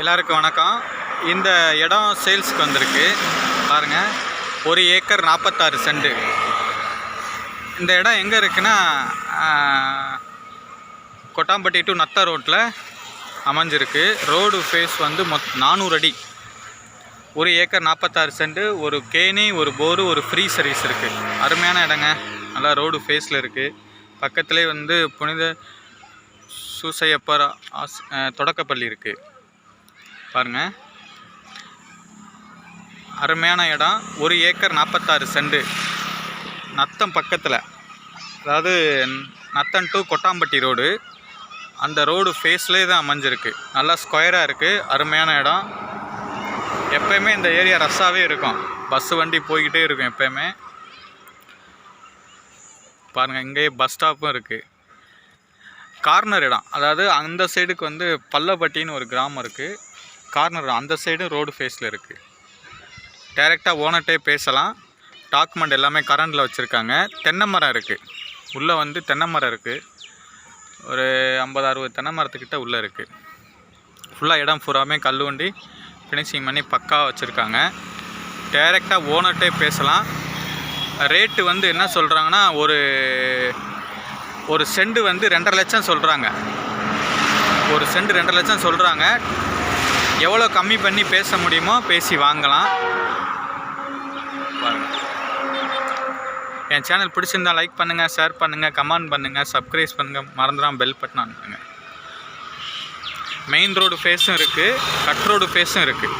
எல்லாருக்கும் வணக்கம். இந்த இடம் சேல்ஸ்க்கு வந்திருக்கு. பாருங்கள் ஒரு ஏக்கர் நாற்பத்தாறு சென்ட் இந்த இடம் எங்கே இருக்குன்னா கொட்டாம்பட்டி டு நத்தா ரோட்டில் அமைஞ்சிருக்கு. ரோடு ஃபேஸ் வந்து மொத் நானூறு அடி. ஒரு ஏக்கர் நாற்பத்தாறு சென்ட் ஒரு கேணி ஒரு போரு ஒரு ஃப்ரீ சர்வீஸ் இருக்குது அருமையான இடங்க. நல்லா ரோடு ஃபேஸில் இருக்குது பக்கத்துலேயே வந்து புனித சூசையப்பர் ஆஸ் தொடக்கப்பள்ளி இருக்குது பாருங்கள் அருமையான இடம். ஒரு ஏக்கர் நாற்பத்தாறு செண்டு. நத்தம் பக்கத்தில். அதாவது நத்தன் டு கொட்டாம்பட்டி ரோடு. அந்த ரோடு ஃபேஸ்லேயே தான் அமைஞ்சிருக்கு. நல்லா ஸ்கொயராக இருக்குது அருமையான இடம். எப்போயுமே இந்த ஏரியா ரஷ்ஷாகவே இருக்கும். பஸ் வண்டி போய்கிட்டே இருக்கும் எப்போயுமே. பாருங்கள் இங்கேயே பஸ் ஸ்டாப்பும் இருக்குது கார்னர் இடம். அதாவது அந்த சைடுக்கு வந்து பல்லப்பட்டின்னு ஒரு கிராமம் இருக்குது கார்னர் அந்த சைடும் ரோடு ஃபேஸில் இருக்குது டைரெக்டாக ஓனர்கிட்டே பேசலாம். டாக்குமெண்ட் எல்லாமே கரண்டில் வச்சுருக்காங்க. தென்னை மரம் இருக்குது உள்ளே வந்து தென்னை மரம் இருக்குது ஒரு ஐம்பது அறுபது தென்னை மரத்துக்கிட்ட உள்ளே இருக்குது ஃபுல்லாக இடம் பூராமே கல் வண்டி ஃபினிஷிங் பண்ணி பக்காவாக வச்சுருக்காங்க. டைரெக்டாக ஓனர்கிட்டே பேசலாம். ரேட்டு வந்து என்ன சொல்கிறாங்கன்னா ஒரு ஒரு செண்டு வந்து ரெண்டரை லட்சம் சொல்கிறாங்க ஒரு செண்டு ரெண்டரை லட்சம் சொல்கிறாங்க எவ்வளோ கம்மி பண்ணி பேச முடியுமோ பேசி வாங்கலாம். என் சேனல் பிடிச்சிருந்தா லைக் பண்ணுங்கள் ஷேர் பண்ணுங்கள் கமெண்ட் பண்ணுங்கள் சப்ஸ்கிரைப் பண்ணுங்கள் மறந்துடாமல் பெல் பட்டன் அனுப்புங்க. மெயின் ரோடு ஃபேஸும் இருக்குது கட் ரோடு ஃபேஸும் இருக்குது